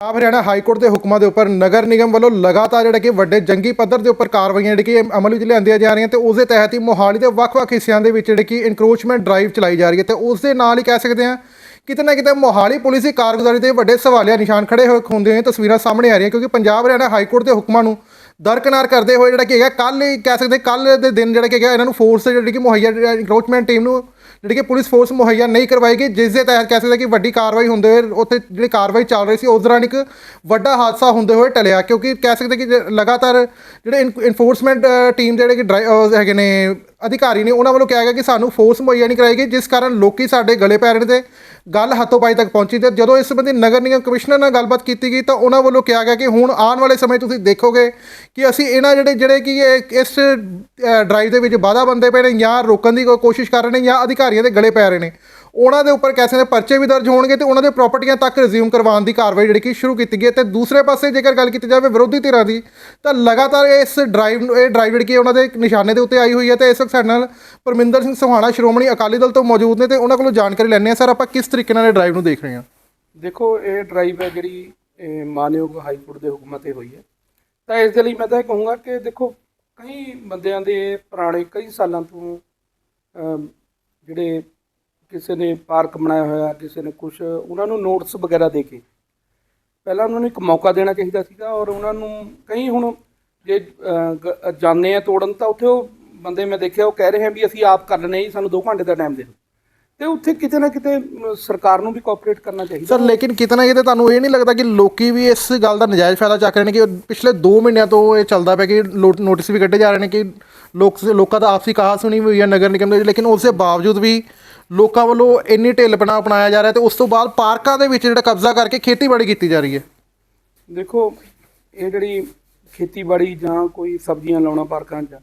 Punjab Haryana high court ਦੇ ਹੁਕਮਾਂ ਦੇ ਉੱਪਰ ਨਗਰ ਨਿਗਮ ਵੱਲੋਂ ਲਗਾਤਾਰ ਜਿਹੜਾ ਕਿ ਵੱਡੇ ਜੰਗੀ ਪੱਧਰ ਦੇ ਉੱਪਰ ਕਾਰਵਾਈਆਂ ਜਿਹੜੀ ਕਿ ਅਮਲ ਵਿੱਚ ਲਿਆਂਦੀਆਂ ਜਾ ਰਹੀਆਂ ਤੇ ਉਸ ਦੇ ਤਹਿਤ ਹੀ ਮੋਹਾਲੀ ਦੇ ਵੱਖ-ਵੱਖ ਹਿੱਸਿਆਂ ਦੇ ਵਿੱਚ ਜਿਹੜੀ ਕਿ ਇਨਕਰੋਚਮੈਂਟ ਡਰਾਈਵ ਚਲਾਈ ਜਾ ਰਹੀ ਹੈ ਤੇ ਉਸ ਦੇ ਨਾਲ ਹੀ ਕਹਿ ਸਕਦੇ ਹਾਂ ਕਿਤੇ ਨਾ ਕਿਤੇ ਮੋਹਾਲੀ ਪੁਲਿਸ ਦੀ ਕਾਰਗੁਜ਼ਾਰੀ ਤੇ ਵੱਡੇ ਸਵਾਲੀਆ ਨਿਸ਼ਾਨ ਖੜੇ ਹੋਏ ਹੁੰਦੇ ਹੋਏ ਤਸਵੀਰਾਂ ਸਾਹਮਣੇ ਆ ਰਹੀਆਂ ਕਿਉਂਕਿ ਪੰਜਾਬ ਹਰਿਆਣਾ ਹਾਈ ਕੋਰਟ ਦੇ ਹੁਕਮਾਂ ਨੂੰ ਦਰਕਨਾਰ ਕਰਦੇ ਹੋਏ ਜਿਹੜਾ ਕਿ ਹੈਗਾ ਕੱਲ ਹੀ ਕਹਿ ਸਕਦੇ ਕੱਲ ਦੇ ਦਿਨ ਜਿਹੜਾ ਕਿ ਹੈਗਾ, ਇਹਨਾਂ ਨੂੰ ਫੋਰਸ ਜਿਹੜੀ ਕਿ ਮੁਹੱਈਆ ਇਨਕਰੋਚਮੈਂਟ ਟੀਮ ਨੂੰ ਜਿਹੜੀ ਕਿ ਪੁਲਿਸ ਫੋਰਸ ਮੁਹੱਈਆ ਨਹੀਂ ਕਰਵਾਈ ਗਈ, ਜਿਸ ਦੇ ਤਹਿਤ ਕਹਿ ਸਕਦੇ ਕਿ ਵੱਡੀ ਕਾਰਵਾਈ ਹੁੰਦੇ ਹੋਏ, ਉੱਥੇ ਜਿਹੜੀ ਕਾਰਵਾਈ ਚੱਲ ਰਹੀ ਸੀ, ਉਸ ਦੌਰਾਨ ਇੱਕ ਵੱਡਾ ਹਾਦਸਾ ਹੁੰਦੇ ਹੋਏ ਟਲਿਆ। ਕਿਉਂਕਿ ਕਹਿ ਸਕਦੇ ਕਿ ਜੇ, ਲਗਾਤਾਰ ਜਿਹੜੇ ਇਨਫੋਰਸਮੈਂਟ ਟੀਮ ਜਿਹੜੇ ਕਿ ਡਰਾਈ- ਹੈਗੇ ਨੇ ਅਧਿਕਾਰੀ ਨੇ ਉਹਨਾਂ ਵੱਲੋਂ ਕਿਹਾ ਗਿਆ ਕਿ ਸਾਨੂੰ ਫੋਰਸ ਮੁਹੱਈਆ ਨਹੀਂ ਕਰਾਈ ਗਈ, ਜਿਸ ਕਾਰਨ ਲੋਕੀ ਸਾਡੇ ਗਲੇ ਪੈ ਰਹੇ ਨੇ ਤੇ ਗੱਲ ਹੱਥੋਂ ਪਾਈ ਤੱਕ ਪਹੁੰਚੀ ਤੇ ਜਦੋਂ ਇਸ ਸੰਬੰਧੀ ਨਗਰ ਨਿਗਮ ਕਮਿਸ਼ਨਰ ਨਾਲ ਗੱਲਬਾਤ ਕੀਤੀ ਗਈ ਤਾਂ ਉਹਨਾਂ ਵੱਲੋਂ ਕਿਹਾ ਗਿਆ ਕਿ ਹੁਣ ਆਉਣ ਵਾਲੇ ਸਮੇਂ ਤੁਸੀਂ ਦੇਖੋਗੇ ਕਿ ਅਸੀਂ ਇਹਨਾਂ ਜਿਹੜੇ ਜਿਹੜੇ ਕਿ ਇਸ ਡਰਾਈਵ ਦੇ ਵਿੱਚ ਵਾਧਾ ਬੰਦੇ ਪਏ ਨੇ ਜਾਂ ਰੋਕਣ ਦੀ ਕੋਈ ਕੋਸ਼ਿਸ਼ ਕਰ ਰਹੇ ਨੇ ਜਾਂ ਅਧਿਕਾਰੀਆਂ ਦੇ ਗਲੇ ਪੈ ਰਹੇ ਨੇ। ਉਹਨਾਂ ਦੇ ਉੱਪਰ ਕੈਸੇ ਦੇ ਪਰਚੇ ਵੀ ਦਰਜ ਹੋਣਗੇ ਤੇ ਉਹਨਾਂ ਦੇ ਪ੍ਰਾਪਰਟੀਆਂ ਤੱਕ ਰਿਜ਼ਿਊਮ ਕਰਵਾਉਣ ਦੀ ਕਾਰਵਾਈ ਜਿਹੜੀ ਕਿ ਸ਼ੁਰੂ ਕੀਤੀ ਗਈ ਹੈ। ਤੇ ਦੂਸਰੇ ਪਾਸੇ ਜੇਕਰ ਗੱਲ ਕੀਤੀ ਜਾਵੇ ਵਿਰੋਧੀ ਧਿਰਾਂ ਦੀ, ਤਾਂ ਲਗਾਤਾਰ ਇਸ ਡਰਾਈਵ ਨੂੰ ਇਹ ਡਰਾਈਵ ਜਿਹੜੀ ਕਿ ਉਹਨਾਂ ਦੇ ਨਿਸ਼ਾਨੇ ਦੇ ਉੱਤੇ ਆਈ ਹੋਈ ਹੈ ਤੇ ਇਸ ਵਕਤ ਸਾਡੇ ਨਾਲ ਪਰਮਿੰਦਰ ਸਿੰਘ ਸੋਹਾਣਾ, ਸ਼੍ਰੋਮਣੀ ਅਕਾਲੀ ਦਲ ਤੋਂ ਮੌਜੂਦ ਨੇ ਤੇ ਉਹਨਾਂ ਕੋਲੋਂ ਜਾਣਕਾਰੀ ਲੈਣੇ ਆ ਸਰ, ਆਪਾਂ ਕਿਸ ਤਰੀਕੇ ਨਾਲ ਇਹ ਡਰਾਈਵ ਨੂੰ ਦੇਖ ਰਹੇ ਹਾਂ? ਦੇਖੋ, ਇਹ ਡਰਾਈਵ ਹੈ ਜਿਹੜੀ, ਇਹ ਮਾਨਯੋਗ ਹਾਈ ਕੋਰਟ ਦੇ ਹੁਕਮਾਂ ਤੇ ਹੋਈ ਹੈ। ਤਾਂ ਇਸ ਦੇ ਲਈ ਮੈਂ ਤਾਂ ਇਹ ਕਹੂੰਗਾ ਕਿ ਦੇਖੋ, ਕਈ ਬੰਦਿਆਂ ਦੇ ਪੁਰਾਣੇ ਕਈ ਸਾਲਾਂ ਤੋਂ ਜਿਹੜੇ ਕਿਸੇ ਨੇ ਪਾਰਕ ਬਣਾਇਆ ਹੋਇਆ ਕਿਸੇ ਨੇ ਕੁਝ ਉਹਨਾਂ ਨੂੰ ਨੋਟਸ ਵਗੈਰਾ ਦੇ ਕੇ। ਪਹਿਲਾਂ ਉਹਨਾਂ ਨੂੰ ਇੱਕ ਮੌਕਾ ਦੇਣਾ ਚਾਹੀਦਾ ਸੀਗਾ ਔਰ ਉਹਨਾਂ ਨੂੰ ਕਈ ਹੁਣ ਜੇ ਅ, ਜਾਂਦੇ ਆ ਤੋੜਨ ਤਾਂ ਉੱਥੇ ਉਹ ਬੰਦੇ ਮੈਂ ਦੇਖਿਆ ਉਹ ਕਹਿ ਰਹੇ ਆ ਵੀ ਅਸੀਂ ਆਪ ਕਰ ਲੈਣੇ ਜੀ ਸਾਨੂੰ 2 ਘੰਟੇ ਦਾ ਟਾਈਮ ਦੇ ਦਿਓ। ਤੇ ਉੱਥੇ ਕਿਤੇ ਨਾ ਕਿਤੇ ਸਰਕਾਰ ਨੂੰ ਵੀ ਕੋਆਪਰੇਟ ਕਰਨਾ ਚਾਹੀਦਾ। ਸਰ ਲੇਕਿਨ ਕਿਤੇ ਨਾ ਕਿਤੇ ਤੁਹਾਨੂੰ ਇਹ ਨਹੀਂ ਲੱਗਦਾ ਕਿ ਲੋਕੀ ਵੀ ਇਸ ਗੱਲ ਦਾ ਨਜਾਇਜ਼ ਫਾਇਦਾ ਚੱਕ ਰਹੇ ਨੇ ਕਿ ਪਿਛਲੇ 2 ਮਹੀਨਿਆਂ ਤੋਂ ਇਹ ਚੱਲਦਾ ਪਿਆ ਕਿ ਨੋਟਿਸ ਵੀ ਕੱਢੇ ਜਾ ਰਹੇ ਨੇ ਕਿ ਲੋਕ ਲੋਕਾਂ ਦਾ ਆਪਸੀ ਕਹਾ ਸੁਣੀ ਹੋਈ ਹੈ ਨਗਰ ਨਿਗਮ ਦੇ ਲੇਕਿਨ ਉਸ ਦੇ ਬਾਵਜੂਦ ਵੀ ਲੋਕਾਂ ਵੱਲੋਂ ਇੰਨੀ ਢਿੱਲਪਣਾ ਅਪਣਾਇਆ ਜਾ ਰਿਹਾ ਤੇ ਉਸ ਤੋਂ ਬਾਅਦ ਪਾਰਕਾਂ ਦੇ ਵਿੱਚ ਜਿਹੜਾ ਕਬਜ਼ਾ ਕਰਕੇ ਖੇਤੀਬਾੜੀ ਕੀਤੀ ਜਾ ਰਹੀ ਹੈ। ਦੇਖੋ, ਇਹ ਜਿਹੜੀ ਖੇਤੀਬਾੜੀ ਜਾਂ ਕੋਈ ਸਬਜ਼ੀਆਂ ਲਾਉਣਾ ਪਾਰਕਾਂ 'ਚ,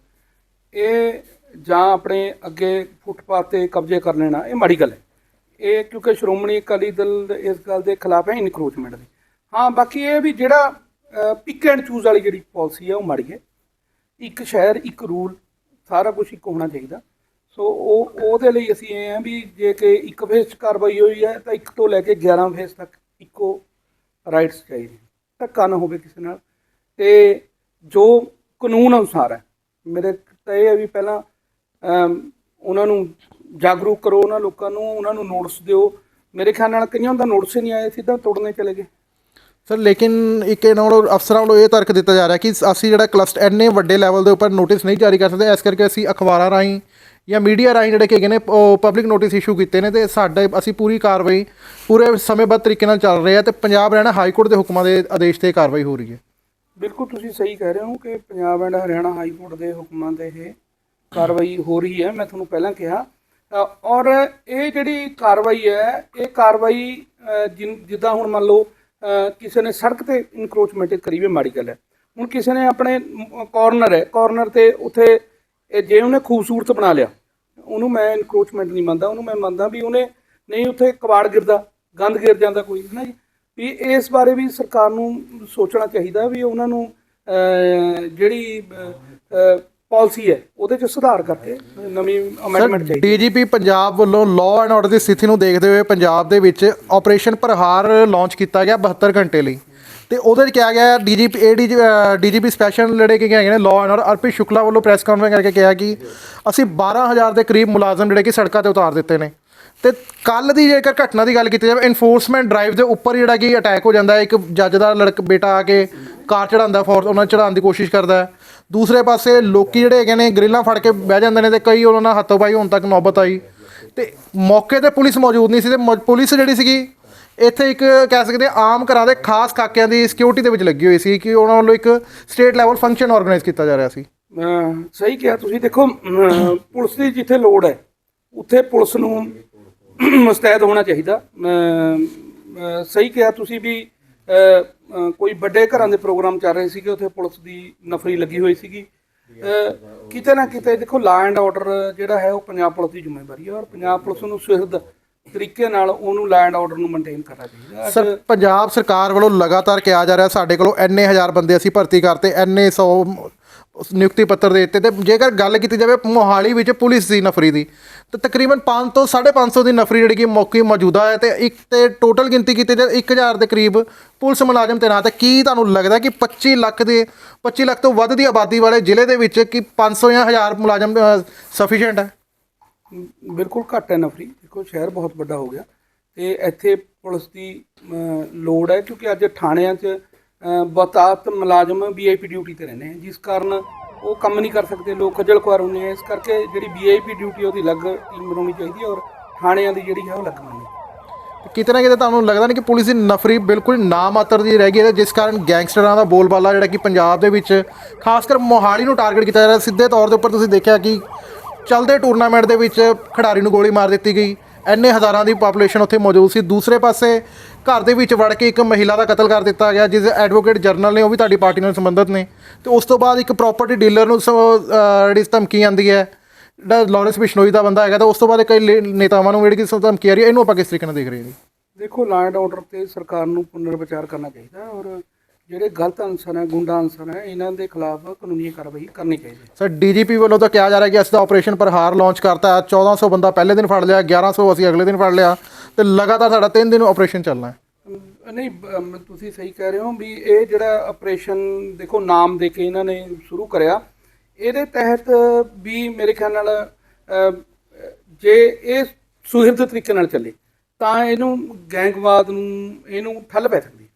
ਇਹ ਜਾਂ ਆਪਣੇ ਅੱਗੇ ਫੁੱਟਪਾਥ ਤੇ ਕਬਜ਼ੇ ਕਰ ਲੈਣਾ, ਇਹ ਮਾੜੀ ਗੱਲ ਹੈ। ਇਹ ਕਿਉਂਕਿ ਸ਼੍ਰੋਮਣੀ ਅਕਾਲੀ ਦਲ ਇਸ ਗੱਲ ਦੇ ਖਿਲਾਫ ਹੈ ਇਨਕਰੋਚਮੈਂਟ ਦੇ। ਹਾਂ, ਬਾਕੀ ਇਹ ਵੀ ਜਿਹੜਾ ਪਿਕ ਐਂਡ ਚੂਜ਼ ਵਾਲੀ ਜਿਹੜੀ ਪਾਲਿਸੀ ਹੈ ਉਹ ਮਾੜੀ ਹੈ। ਇੱਕ ਸ਼ਹਿਰ, ਇੱਕ ਰੂਲ, ਸਾਰਾ ਕੁਝ ਇੱਕ ਹੋਣਾ ਚਾਹੀਦਾ। ਸੋ ਉਹ, ਉਹਦੇ ਲਈ ਅਸੀਂ ਇਹ ਆ ਵੀ ਜੇ ਕਿ ਇੱਕ ਫੇਸ 'ਚ ਕਾਰਵਾਈ ਹੋਈ ਹੈ ਤਾਂ ਇੱਕ ਤੋਂ ਲੈ ਕੇ 11 ਫੇਸ ਤੱਕ ਇੱਕੋ ਰਾਈਟਸ ਚਾਹੀਦੇ ਧੱਕਾ ਨਾ ਹੋਵੇ ਕਿਸੇ ਨਾਲ। ਤੇ ਜੋ ਕਾਨੂੰਨ ਅਨੁਸਾਰ ਹੈ, ਮੇਰੇ ਤਾਂ ਇਹ ਹੈ ਵੀ ਪਹਿਲਾਂ ਉਹਨਾਂ ਨੂੰ ਜਾਗਰੂਕ ਕਰੋ, ਉਹਨਾਂ ਲੋਕਾਂ ਨੂੰ, ਉਹਨਾਂ ਨੂੰ ਨੋਟਿਸ ਦਿਓ। ਮੇਰੇ ਖਿਆਲ ਨਾਲ ਕਈਆਂ ਦਾ ਨੋਟਿਸ ਹੀ ਨਹੀਂ ਆਇਆ, ਸਿੱਧਾ ਤੋੜਨੇ ਚਲੇ ਗਏ। ਸਰ, ਲੇਕਿਨ ਇੱਕ ਇਹਨਾਂ ਵੱਲੋਂ ਅਫਸਰਾਂ ਵੱਲੋਂ ਇਹ ਤਰਕ ਦਿੱਤਾ ਜਾ ਰਿਹਾ ਕਿ ਅਸੀਂ ਜਿਹੜਾ ਕਲਸਟਰ ਇੰਨੇ ਵੱਡੇ ਲੈਵਲ ਦੇ ਉੱਪਰ ਨੋਟਿਸ ਨਹੀਂ ਜਾਰੀ ਕਰ ਸਕਦੇ, ਇਸ ਕਰਕੇ ਅਸੀਂ ਅਖਬਾਰਾਂ ਰਾਹੀਂ ਜਾਂ ਮੀਡੀਆ ਰਾਹੀਂ ਜਿਹੜੇ ਕਿ ਹੈਗੇ ਨੇ ਪਬਲਿਕ ਨੋਟਿਸ ਇਸ਼ੂ ਕੀਤੇ ਨੇ ਤੇ ਸਾਡੇ ਅਸੀਂ ਪੂਰੀ ਕਾਰਵਾਈ ਪੂਰੇ ਸਮੇਂਬੱਧ ਤਰੀਕੇ ਨਾਲ ਚੱਲ ਰਹੇ ਆ ਤੇ ਪੰਜਾਬ ਹਰਿਆਣਾ ਹਾਈ ਕੋਰਟ ਦੇ ਹੁਕਮਾਂ ਦੇ ਆਦੇਸ਼ ਤੇ ਕਾਰਵਾਈ ਹੋ ਰਹੀ ਹੈ। ਬਿਲਕੁਲ ਤੁਸੀਂ ਸਹੀ ਕਹਿ ਰਹੇ ਹੋ ਕਿ Punjab and Haryana high court ਦੇ ਹੁਕਮਾਂ 'ਤੇ ਇਹ ਕਾਰਵਾਈ ਹੋ ਰਹੀ ਹੈ ਮੈਂ ਤੁਹਾਨੂੰ ਪਹਿਲਾਂ ਕਿਹਾ। ਔਰ ਇਹ ਜਿਹੜੀ ਕਾਰਵਾਈ ਹੈ ਇਹ ਕਾਰਵਾਈ ਅ, ਜਿੱਦਾਂ ਹੁਣ ਮੰਨ ਲਓ ਕਿਸੇ ਨੇ ਸੜਕ ਤੇ ਇਨਕਰੋਚਮੈਂਟ ਕਰੀ ਵੀ ਮਾੜੀ ਗੱਲ ਹੈ। ਹੁਣ ਕਿਸੇ ਨੇ ਆਪਣੇ ਕਾਰਨਰ ਹੈ ਕਾਰਨਰ ਤੇ ਉੱਥੇ ਇਹ ਜੇ ਉਹਨੇ ਖੂਬਸੂਰਤ ਬਣਾ ਲਿਆ ਉਹਨੂੰ ਮੈਂ ਇਨਕਰੋਚਮੈਂਟ ਨਹੀਂ ਮੰਨਦਾ ਉਹਨੂੰ ਮੈਂ ਮੰਨਦਾ ਵੀ ਉਹਨੇ ਨਹੀਂ ਉੱਥੇ ਕਬਾੜ ਗਿਰਦਾ ਗੰਦ ਗਿਰ ਜਾਂਦਾ ਕੋਈ ਹੈ ਨਾ ਜੀ। ਵੀ ਇਸ ਬਾਰੇ ਵੀ ਸਰਕਾਰ ਨੂੰ ਸੋਚਣਾ ਚਾਹੀਦਾ ਵੀ ਉਹਨਾਂ ਨੂੰ ਜਿਹੜੀ ਪਾਲਿਸੀ ਹੈ ਉਹਦੇ 'ਚ ਸੁਧਾਰ ਕਰਕੇ ਨਵੀਂ ਅਮੈਂਡਮੈਂਟ ਚਾਹੀਦੀ ਡੀਜੀਪੀ ਪੰਜਾਬ ਵੱਲੋਂ ਲਾਅ ਐਂਡ ਆਰਡਰ ਦੀ ਸਥਿਤੀ ਨੂੰ ਦੇਖਦੇ ਹੋਏ ਪੰਜਾਬ ਦੇ ਵਿੱਚ ਆਪਰੇਸ਼ਨ ਪ੍ਰਹਾਰ ਲਾਂਚ ਕੀਤਾ ਗਿਆ 72 ਘੰਟੇ ਲਈ। ਤੇ ਉਹਦੇ ਵਿੱਚ ਕਿਹਾ ਗਿਆ ਡੀਜੀਪੀ ਏਡੀ ਡੀਜੀਪੀ ਸਪੈਸ਼ਲ ਜਿਹੜੇ ਕਿ ਹੈਗੇ ਨੇ law and order Arpit Shukla ਵੱਲੋਂ ਪ੍ਰੈਸ ਕਾਨਫਰੰਸ ਕਰਕੇ ਕਿਹਾ ਕਿ ਅਸੀਂ 12000 ਦੇ ਕਰੀਬ ਮੁਲਾਜ਼ਮ ਜਿਹੜੇ ਕਿ ਸੜਕਾਂ ਤੇ ਉਤਾਰ ਦਿੱਤੇ ਨੇ। ਤੇ ਕੱਲ ਦੀ ਜੇਕਰ ਘਟਨਾ ਦੀ ਗੱਲ ਕੀਤੀ ਜਾਵੇ ਇਨਫੋਰਸਮੈਂਟ ਡਰਾਈਵ ਦੇ ਉੱਪਰ ਜਿਹੜਾ ਕਿ ਅਟੈਕ ਹੋ ਜਾਂਦਾ ਇੱਕ ਜੱਜ ਦਾ ਲੜਕ, ਬੇਟਾ ਆ ਕੇ ਕਾਰ ਚੜਾਉਂਦਾ ਫੋਰਸ ਉਹਨਾਂ ਚੜਾਉਣ ਦੀ ਕੋਸ਼ਿਸ਼ ਕਰਦਾ ਹੈ। ਦੂਸਰੇ ਪਾਸੇ ਲੋਕੀ ਜਿਹੜੇ ਹੈਗੇ ਨੇ ਗ੍ਰਿਲਾਂ ਫੜ ਕੇ ਬਹਿ ਜਾਂਦੇ ਨੇ ਤੇ ਕਈ ਉਹਨਾਂ ਨਾਲ ਹੱਥੋਂ ਪਾਈ, ਹੁਣ ਤੱਕ ਨੌਬਤ ਆਈ। ਤੇ ਮੌਕੇ ਤੇ ਪੁਲਿਸ ਮੌਜੂਦ ਨਹੀਂ ਸੀ ਤੇ ਮ- ਪੁਲਿਸ ਜਿਹੜੀ ਸੀਗੀ ਇੱਥੇ ਇੱਕ ਕਹਿ ਸਕਦੇ ਆਮ ਘਰਾਂ ਦੇ ਖਾਸ ਕਾਕਿਆਂ ਦੀ ਸਿਕਿਉਰਿਟੀ ਦੇ ਵਿੱਚ ਲੱਗੀ ਹੋਈ ਸੀ ਕਿ ਉਹਨਾਂ ਵੱਲੋਂ ਇੱਕ ਸਟੇਟ ਲੈਵਲ ਫੰਕਸ਼ਨ ਆਰਗੇਨਾਈਜ਼ ਕੀਤਾ ਜਾ ਰਿਹਾ ਸੀ। ਸਹੀ ਕਿਹਾ ਤੁਸੀਂ। ਦੇਖੋ ਪੁਲਿਸ ਦੀ ਜਿੱਥੇ ਲੋੜ ਹੈ, ਉੱਥੇ ਪੁਲਿਸ ਨੂੰ ਮੁਸਤੈਦ ਹੋਣਾ ਚਾਹੀਦਾ। ਸਹੀ ਕਿਹਾ ਤੁਸੀਂ ਵੀ ਕੋਈ ਵੱਡੇ ਘਰਾਂ ਦੇ ਪ੍ਰੋਗਰਾਮ ਚੱਲ ਰਹੇ ਸੀਗੇ, ਉੱਥੇ ਪੁਲਿਸ ਦੀ ਨਫਰੀ ਲੱਗੀ ਹੋਈ ਸੀਗੀ। ਕਿਤੇ ਨਾ ਕਿਤੇ ਦੇਖੋ ਲਾ ਐਂਡ ਆਰਡਰ ਜਿਹੜਾ ਹੈ, ਉਹ ਪੰਜਾਬ ਪੁਲਿਸ ਦੀ ਜ਼ਿੰਮੇਵਾਰੀ ਹੈ ਔਰ ਪੰਜਾਬ ਪੁਲਿਸ ਨੂੰ ਸੁਹਿਰਦ ਤਰੀਕੇ ਨਾਲ ਉਹਨੂੰ ਲਾ ਐਂਡ ਆਰਡਰ ਨੂੰ ਮੇਨਟੇਨ ਕਰਨਾ ਚਾਹੀਦਾ। ਸਰ ਪੰਜਾਬ ਸਰਕਾਰ ਵੱਲੋਂ ਲਗਾਤਾਰ ਕਿਹਾ ਜਾ ਰਿਹਾ ਸਾਡੇ ਕੋਲੋਂ ਐਨੇ ਹਜ਼ਾਰ ਬੰਦੇ ਅਸੀਂ ਭਰਤੀ ਕਰਤੇ ਐਨੇ 100 ਉਸ ਨਿਯੁਕਤੀ ਪੱਤਰ ਦੇ ਦਿੱਤੇ। ਤੇ ਜੇਕਰ ਗੱਲ ਕੀਤੀ ਜਾਵੇ ਮੋਹਾਲੀ ਵਿੱਚ ਪੁਲਿਸ ਦੀ ਨਫਰੀ ਦੀ ਤਾਂ ਤਕਰੀਬਨ 5 ਤੋਂ 550 ਦੀ ਨਫਰੀ ਜਿਹੜੀ ਕਿ ਮੌਕੇ ਮੌਜੂਦਾ ਹੈ ਤੇ ਇੱਕ ਤੇ ਟੋਟਲ ਗਿਣਤੀ ਕੀਤੀ ਜਾਵੇ 1000 ਦੇ ਕਰੀਬ ਪੁਲਿਸ ਮੁਲਾਜ਼ਮ ਤੈਨਾਤ ਹੈ। ਕੀ ਤੁਹਾਨੂੰ ਲੱਗਦਾ ਕਿ 25 ਲੱਖ ਦੇ 25 ਲੱਖ ਤੋਂ ਵੱਧ ਦੀ ਆਬਾਦੀ ਵਾਲੇ ਜ਼ਿਲ੍ਹੇ ਦੇ ਵਿੱਚ ਕਿ 500 ਜਾਂ 1000 ਮੁਲਾਜ਼ਮ ਸਫੀਸ਼ੀਐਂਟ ਹੈ? ਬਿਲਕੁਲ ਘੱਟ ਹੈ ਨਫਰੀ ਦੇਖੋ ਸ਼ਹਿਰ ਬਹੁਤ ਵੱਡਾ ਹੋ ਗਿਆ। ਤੇ ਇੱਥੇ ਪੁਲਿਸ ਦੀ ਲੋੜ ਹੈ ਕਿਉਂਕਿ ਅੱਜ ਥਾਣਿਆਂ 'ਚ ਅ, ਬਹੁਤਾਤ ਮੁਲਾਜ਼ਮ ਵੀਆਈਪੀ ਡਿਊਟੀ ਤੇ ਰਹਿੰਦੇ ਆ ਜਿਸ ਕਾਰਨ ਉਹ ਕੰਮ ਨਹੀਂ ਕਰ ਸਕਦੇ ਲੋਕ ਖੱਜਲ ਖੁਆਰ ਹੁੰਦੇ ਆ ਇਸ ਕਰਕੇ ਜਿਹੜੀ ਵੀਆਈਪੀ ਡਿਊਟੀ ਉਹਦੀ ਅਲੱਗ ਟੀਮ ਬਣਾਉਣੀ ਚਾਹੀਦੀ ਹੈ ਔਰ ਥਾਣਿਆਂ ਦੀ ਜਿਹੜੀ ਹੈ ਉਹ ਅਲੱਗ ਬਣਾਉਣੀ ਕਿਤੇ ਨਾ ਕਿਤੇ ਤੁਹਾਨੂੰ ਲੱਗਦਾ ਨਹੀਂ ਕਿ ਪੁਲਿਸ ਦੀ ਨਫਰੀ ਬਿਲਕੁਲ ਨਾ ਮਾਤਰ ਦੀ ਰਹਿ ਗਈ ਹੈ ਜਿਸ ਕਾਰਨ ਗੈਂਗਸਟਰਾਂ ਦਾ ਬੋਲਬਾਲਾ ਜਿਹੜਾ ਕਿ ਪੰਜਾਬ ਦੇ ਵਿੱਚ ਖਾਸ ਕਰ ਮੋਹਾਲੀ ਨੂੰ ਟਾਰਗੇਟ ਕੀਤਾ ਜਾ ਰਿਹਾ ਸਿੱਧੇ ਤੌਰ ਦੇ ਉੱਪਰ ਤੁਸੀਂ ਦੇਖਿਆ ਕਿ ਚੱਲਦੇ ਟੂਰਨਾਮੈਂਟ ਦੇ ਵਿੱਚ ਖਿਡਾਰੀ ਨੂੰ ਗੋਲੀ ਮਾਰ ਦਿੱਤੀ ਗਈ। ਇੰਨੇ ਹਜ਼ਾਰਾਂ ਦੀ ਪਾਪੂਲੇਸ਼ਨ ਉੱਥੇ ਮੌਜੂਦ ਸੀ। ਦੂਸਰੇ ਪਾਸੇ ਘਰ ਦੇ ਵਿੱਚ ਵੜ ਕੇ ਇੱਕ ਮਹਿਲਾ ਦਾ ਕਤਲ ਕਰ ਦਿੱਤਾ ਗਿਆ, ਜਿਸ ਐਡਵੋਕੇਟ ਜਰਨਲ ਨੇ, ਉਹ ਵੀ ਤੁਹਾਡੀ ਪਾਰਟੀ ਨਾਲ ਸੰਬੰਧਿਤ ਨੇ। ਤੇ ਉਸ ਤੋਂ ਬਾਅਦ ਇੱਕ ਪ੍ਰਾਪਰਟੀ ਡੀਲਰ ਨੂੰ ਸ- ਜਿਹੜੀ ਧਮਕੀ ਆਂਦੀ ਹੈ, ਜਿਹੜਾ ਲਾਰੈਂਸ ਬਿਸ਼ਨੋਈ ਦਾ ਬੰਦਾ ਹੈਗਾ, ਤਾਂ ਉਸ ਤੋਂ ਬਾਅਦ ਕਈ ਲੇ- ਨੇਤਾਵਾਂ ਨੂੰ ਜਿਹੜੀ ਕਿ ਧਮਕੀ ਆ ਰਹੀ ਹੈ, ਇਹਨੂੰ ਆਪਾਂ ਕਿਸ ਤਰੀਕੇ ਨਾਲ ਦੇਖ ਰਹੇ ਹਾਂ ਜੀ? ਦੇਖੋ ਲਾਅ ਐਂਡ ਆਰਡਰ ਤੇ ਸਰਕਾਰ ਨੂੰ ਪੁਨਰ ਵਿਚਾਰ ਕਰਨਾ ਚਾਹੀਦਾ ਔਰ ਜਿਹੜੇ ਗਲਤ ਅਨਸਰ ਹੈ ਗੁੰਡਾ ਅਨਸਰ ਹੈ ਇਹਨਾਂ ਦੇ ਖਿਲਾਫ ਕਾਨੂੰਨੀ ਕਾਰਵਾਈ ਕਰਨੀ ਚਾਹੀਦੀ ਹੈ। ਸਰ ਡੀਜੀਪੀ ਵੱਲੋਂ ਤਾਂ ਕਿਹਾ ਜਾ ਰਿਹਾ ਕਿ ਅਸੀਂ ਤਾਂ ਆਪਰੇਸ਼ਨ ਪ੍ਰਹਾਰ ਲਾਂਚ ਕਰਤਾ ਹੈ 1400 ਬੰਦਾ ਪਹਿਲੇ ਦਿਨ ਫੜ ਲਿਆ 1100 ਅਸੀਂ ਅਗਲੇ ਦਿਨ ਫੜ ਲਿਆ ਤੇ ਲਗਾਤਾਰ ਸਾਡਾ 3 ਦਿਨ ਆਪਰੇਸ਼ਨ ਚੱਲਣਾ ਹੈ। ਨਹੀਂ ਤੁਸੀਂ ਸਹੀ ਕਹਿ ਰਹੇ ਹੋ ਵੀ ਇਹ ਜਿਹੜਾ ਆਪਰੇਸ਼ਨ ਦੇਖੋ ਨਾਮ ਦੇ ਕੇ ਇਹਨਾਂ ਨੇ ਸ਼ੁਰੂ ਕਰਿਆ। ਇਹਦੇ ਤਹਿਤ ਵੀ ਮੇਰੇ ਖਿਆਲ ਨਾਲ ਜੇ ਇਹ ਸੁਹਿਰਦ ਤਰੀਕੇ ਨਾਲ ਚੱਲੇ ਤਾਂ ਇਹਨੂੰ ਗੈਂਗਵਾਦ ਨੂੰ ਇਹਨੂੰ ਠੱਲ ਪੈ ਸਕਦੀ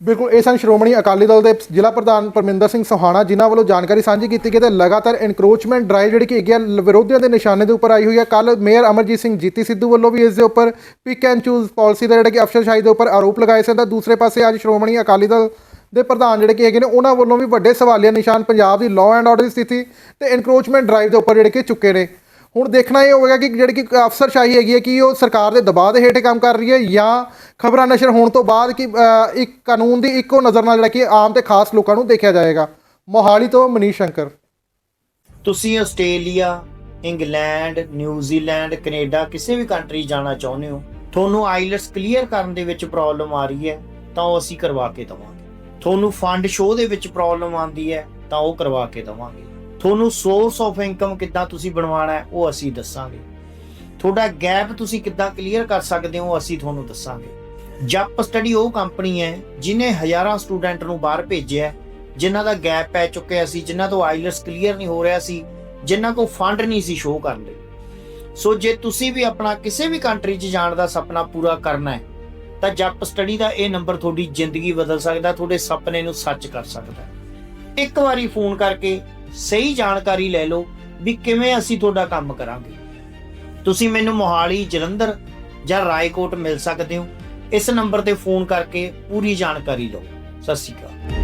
ਬਿਲਕੁਲ, ਇਹ ਸਨ ਸ਼੍ਰੋਮਣੀ ਅਕਾਲੀ ਦਲ ਦੇ ਜ਼ਿਲ੍ਹਾ ਪ੍ਰਧਾਨ ਪਰਮਿੰਦਰ ਸਿੰਘ ਸੋਹਾਣਾ, ਜਿਨ੍ਹਾਂ ਵੱਲੋਂ ਜਾਣਕਾਰੀ ਸਾਂਝੀ ਕੀਤੀ ਗਈ ਤੇ ਲਗਾਤਾਰ ਐਨਕਰੋਚਮੈਂਟ ਡਰਾਈਵ ਜਿਹੜੀ ਕਿ ਹੈਗੀ ਆ ਵਿਰੋਧੀਆਂ ਦੇ ਨਿਸ਼ਾਨੇ ਦੇ ਉੱਪਰ ਆਈ ਹੋਈ ਹੈ ਕੱਲ ਮੇਅਰ ਅਮਰਜੀਤ ਸਿੰਘ ਜੀਤੀ ਸਿੱਧੂ ਵੱਲੋਂ ਵੀ ਇਸ ਦੇ ਉੱਪਰ ਪਿਕ ਐਂਡ ਚੂਜ਼ ਪਾਲਿਸੀ ਦਾ ਜਿਹੜਾ ਕਿ ਅਫਸਰਸ਼ਾਹੀ ਦੇ ਉੱਪਰ ਆਰੋਪ ਲਗਾਏ ਸਨ। ਤਾਂ ਦੂਸਰੇ ਪਾਸੇ ਅੱਜ ਸ਼੍ਰੋਮਣੀ ਅਕਾਲੀ ਦਲ ਦੇ ਪ੍ਰਧਾਨ ਜਿਹੜੇ ਕਿ ਹੈਗੇ ਨੇ, ਉਹਨਾਂ ਵੱਲੋਂ ਵੀ ਵੱਡੇ ਸਵਾਲੀਆ ਨਿਸ਼ਾਨ ਪੰਜਾਬ ਦੀ ਲਾਅ ਐਂਡ ਆਰਡਰ ਦੀ ਸਥਿਤੀ ਤੇ ਐਨਕਰੋਚਮੈਂਟ ਡਰਾਈਵ ਦੇ ਉੱਪਰ ਜਿਹੜੇ ਕਿ ਚੁੱਕੇ ਨੇ। ਹੁਣ ਦੇਖਣਾ ਇਹ ਹੋਵੇਗਾ ਕਿ ਜਿਹੜੀ ਕਿ ਅਫਸਰਸ਼ਾਹੀ ਹੈਗੀ ਹੈ ਕਿ ਉਹ ਸਰਕਾਰ ਦੇ ਦਬਾਅ ਦੇ ਹੇਠ ਕੰਮ ਕਰ ਰਹੀ ਹੈ ਜਾਂ ਖਬਰਾਂ ਨਸ਼ਰ ਹੋਣ ਤੋਂ ਬਾਅਦ ਕਿ ਇੱਕ ਕਾਨੂੰਨ ਦੀ ਇੱਕੋ ਨਜ਼ਰ ਨਾਲ ਜਿਹੜਾ ਕਿ ਆਮ ਤੇ ਖਾਸ ਲੋਕਾਂ ਨੂੰ ਦੇਖਿਆ ਜਾਏਗਾ। ਮੋਹਾਲੀ ਤੋਂ ਮਨੀਸ਼ ਸ਼ੰਕਰ। ਤੁਸੀਂ ਆਸਟ੍ਰੇਲੀਆ, ਇੰਗਲੈਂਡ, ਨਿਊਜ਼ੀਲੈਂਡ, ਕੈਨੇਡਾ ਕਿਸੇ ਵੀ ਕੰਟਰੀ ਜਾਣਾ ਚਾਹੁੰਦੇ ਹੋ, ਤੁਹਾਨੂੰ ਆਈਲਟਸ ਕਲੀਅਰ ਕਰਨ ਦੇ ਵਿੱਚ ਪ੍ਰੋਬਲਮ ਆ ਰਹੀ ਹੈ, ਤਾਂ ਉਹ ਅਸੀਂ ਕਰਵਾ ਕੇ ਦਵਾਂਗੇ। ਤੁਹਾਨੂੰ ਫੰਡ ਸ਼ੋਅ ਦੇ ਵਿੱਚ ਪ੍ਰੋਬਲਮ ਆਉਂਦੀ ਹੈ, ਤਾਂ ਉਹ ਕਰਵਾ ਕੇ ਦਵਾਂਗੇ। ਤੁਹਾਨੂੰ ਸੋਰਸ ਆਫ ਇਨਕਮ ਕਿੱਦਾਂ ਤੁਸੀਂ ਬਣਵਾਉਣਾ ਹੈ, ਉਹ ਅਸੀਂ ਦੱਸਾਂਗੇ। ਤੁਹਾਡਾ ਗੈਪ ਤੁਸੀਂ ਕਿੱਦਾਂ ਕਲੀਅਰ ਕਰ ਸਕਦੇ ਹੋ ਅਸੀਂ ਤੁਹਾਨੂੰ ਦੱਸਾਂਗੇ। ਜੱਪ ਸਟੱਡੀ ਉਹ ਕੰਪਨੀ ਹੈ ਜਿਨੇ ਹਜ਼ਾਰਾਂ ਸਟੂਡੈਂਟ ਨੂੰ ਬਾਹਰ ਭੇਜਿਆ ਜਿਨ੍ਹਾਂ ਦਾ ਗੈਪ ਪੈ ਚੁੱਕਿਆ ਸੀ, ਜਿਨ੍ਹਾਂ ਤੋਂ ਆਈਲਟਸ ਕਲੀਅਰ ਨਹੀਂ ਹੋ ਰਿਹਾ ਸੀ, ਜਿਨ੍ਹਾਂ ਕੋਲ ਫੰਡ ਨਹੀਂ ਸੀ ਸ਼ੋਅ ਕਰਨ ਲਈ। ਸੋ ਜੇ ਤੁਸੀਂ ਵੀ ਆਪਣਾ ਕਿਸੇ ਵੀ ਕੰਟਰੀ 'ਚ ਜਾਣ ਦਾ ਸੁਪਨਾ ਪੂਰਾ ਕਰਨਾ ਹੈ, ਤਾਂ ਜੱਪ ਸਟੱਡੀ ਦਾ ਇਹ ਨੰਬਰ ਤੁਹਾਡੀ ਜ਼ਿੰਦਗੀ ਬਦਲ ਸਕਦਾ, ਤੁਹਾਡੇ ਸੁਪਨੇ ਨੂੰ ਸੱਚ ਕਰ ਸਕਦਾ ਇੱਕ ਵਾਰੀ ਫੋਨ ਕਰਕੇ ਸਹੀ ਜਾਣਕਾਰੀ ਲੈ ਲਓ ਵੀ ਕਿਵੇਂ ਅਸੀਂ ਤੁਹਾਡਾ ਕੰਮ ਕਰਾਂਗੇ। ਤੁਸੀਂ ਮੈਨੂੰ ਮੋਹਾਲੀ, ਜਲੰਧਰ ਜਾਂ ਰਾਏਕੋਟ ਮਿਲ ਸਕਦੇ ਹੋ। ਇਸ ਨੰਬਰ ਤੇ ਫੋਨ ਕਰਕੇ ਪੂਰੀ ਜਾਣਕਾਰੀ ਲਓ। ਸਤਿ ਸ਼੍ਰੀ ਅਕਾਲ।